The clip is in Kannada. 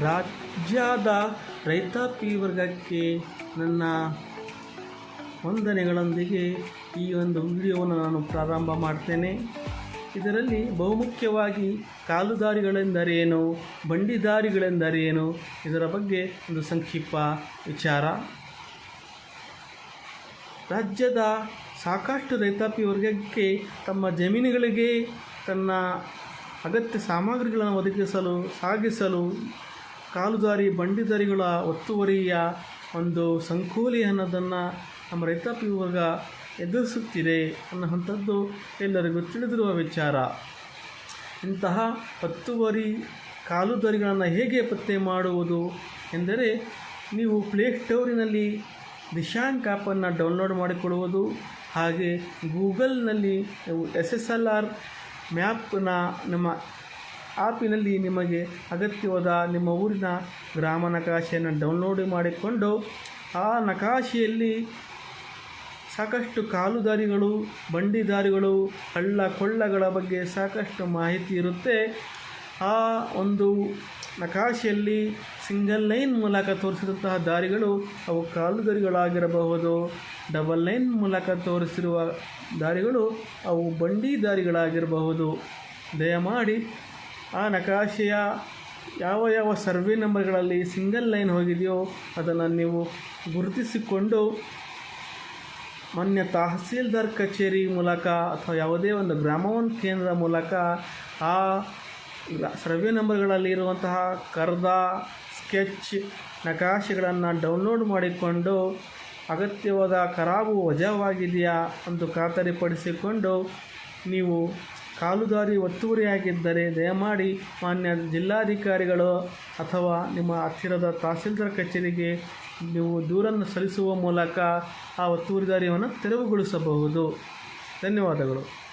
ರಾಜ್ಯದ ರೈತಾಪಿ ವರ್ಗಕ್ಕೆ ನನ್ನ ವಂದನೆಗಳೊಂದಿಗೆ ಈ ಒಂದು ವಿಡಿಯೋವನ್ನು ನಾನು ಪ್ರಾರಂಭ ಮಾಡ್ತೇನೆ. ಇದರಲ್ಲಿ ಬಹುಮುಖ್ಯವಾಗಿ ಕಾಲುದಾರಿಗಳೆಂದರೇನು, ಬಂಡಿದಾರಿಗಳೆಂದರೇನು, ಇದರ ಬಗ್ಗೆ ಒಂದು ಸಂಕ್ಷಿಪ್ತ ವಿಚಾರ. ರಾಜ್ಯದ ಸಾಕಷ್ಟು ರೈತಾಪಿ ವರ್ಗಕ್ಕೆ ತಮ್ಮ ಜಮೀನುಗಳಿಗೆ ತನ್ನ ಅಗತ್ಯ ಸಾಮಗ್ರಿಗಳನ್ನು ಒದಗಿಸಲು, ಸಾಗಿಸಲು ಕಾಲುದಾರಿ ಬಂಡಿದಾರಿಗಳ ಒತ್ತುವರಿಯ ಒಂದು ಸಂಕೋಲಿ ಅನ್ನೋದನ್ನು ನಮ್ಮ ರೈತಾಪಿ ವರ್ಗ ಎದುರಿಸುತ್ತಿದೆ ಅನ್ನುವಂಥದ್ದು ಎಲ್ಲರಿಗೂ ತಿಳಿದಿರುವ ವಿಚಾರ. ಇಂತಹ ಒತ್ತುವರಿ ಕಾಲುದಾರಿಗಳನ್ನು ಹೇಗೆ ಪತ್ತೆ ಮಾಡುವುದು ಎಂದರೆ ನೀವು ಪ್ಲೇ ಪ್ಲೇಸ್ಟೋರಿನಲ್ಲಿ ದಿಶಾಂಕ್ ಆ್ಯಪನ್ನು ಡೌನ್ಲೋಡ್ ಮಾಡಿಕೊಳ್ಳುವುದು ಹಾಗೆ ಗೂಗಲ್ನಲ್ಲಿ ಎಸ್ ಎಸ್ ಎಲ್ ಆರ್ ಮ್ಯಾಪ್ನ ನಿಮ್ಮ ಆ್ಯಪಿನಲ್ಲಿ ನಿಮಗೆ ಅಗತ್ಯವಾದ ನಿಮ್ಮ ಊರಿನ ಗ್ರಾಮ ನಕಾಶೆಯನ್ನು ಡೌನ್ಲೋಡ್ ಮಾಡಿಕೊಂಡು ಆ ನಕಾಶೆಯಲ್ಲಿ ಸಾಕಷ್ಟು ಕಾಲುದಾರಿಗಳು, ಬಂಡಿದಾರಿಗಳು, ಹಳ್ಳ ಕೊಳ್ಳಗಳ ಬಗ್ಗೆ ಸಾಕಷ್ಟು ಮಾಹಿತಿ ಇರುತ್ತೆ. ಆ ಒಂದು ನಕಾಶೆಯಲ್ಲಿ ಸಿಂಗಲ್ ಲೈನ್ ಮೂಲಕ ತೋರಿಸಿದಂತಹ ದಾರಿಗಳು ಅವು ಕಾಲುದಾರಿಗಳಾಗಿರಬಹುದು. ಡಬಲ್ ಲೈನ್ ಮೂಲಕ ತೋರಿಸಿರುವ ದಾರಿಗಳು ಅವು ಬಂಡಿ ದಾರಿಗಳಾಗಿರಬಹುದು ದಯಮಾಡಿ ಆ ನಕಾಶೆಯ ಯಾವ ಯಾವ ಸರ್ವೆ ನಂಬರ್ಗಳಲ್ಲಿ ಸಿಂಗಲ್ ಲೈನ್ ಹೋಗಿದೆಯೋ ಅದನ್ನು ನೀವು ಗುರುತಿಸಿಕೊಂಡು ಮಾನ್ಯ ತಹಸೀಲ್ದಾರ್ ಕಚೇರಿ ಮೂಲಕ ಅಥವಾ ಯಾವುದೇ ಒಂದು ಗ್ರಾಮವನ್ ಕೇಂದ್ರ ಮೂಲಕ ಆ ಸರ್ವೆ ನಂಬರ್ಗಳಲ್ಲಿ ಇರುವಂತಹ ಕರ್ದ, ಸ್ಕೆಚ್, ನಕಾಶೆಗಳನ್ನು ಡೌನ್ಲೋಡ್ ಮಾಡಿಕೊಂಡು ಅಗತ್ಯವಾದ ಖರಾಬು ವಜಾವಾಗಿದೆಯಾ ಎಂದು ಖಾತರಿಪಡಿಸಿಕೊಂಡು ನೀವು ಕಾಲುದಾರಿ ಒತ್ತುವರಿಯಾಗಿದ್ದರೆ ದಯಮಾಡಿ ಮಾನ್ಯ ಜಿಲ್ಲಾಧಿಕಾರಿಗಳು ಅಥವಾ ನಿಮ್ಮ ಹತ್ತಿರದ ತಹಸೀಲ್ದಾರ್ ಕಚೇರಿಗೆ ನೀವು ದೂರನ್ನು ಸಲ್ಲಿಸುವ ಮೂಲಕ ಆ ಒತ್ತುವರಿದಾರಿಯನ್ನು ತೆರವುಗೊಳಿಸಬಹುದು. ಧನ್ಯವಾದಗಳು.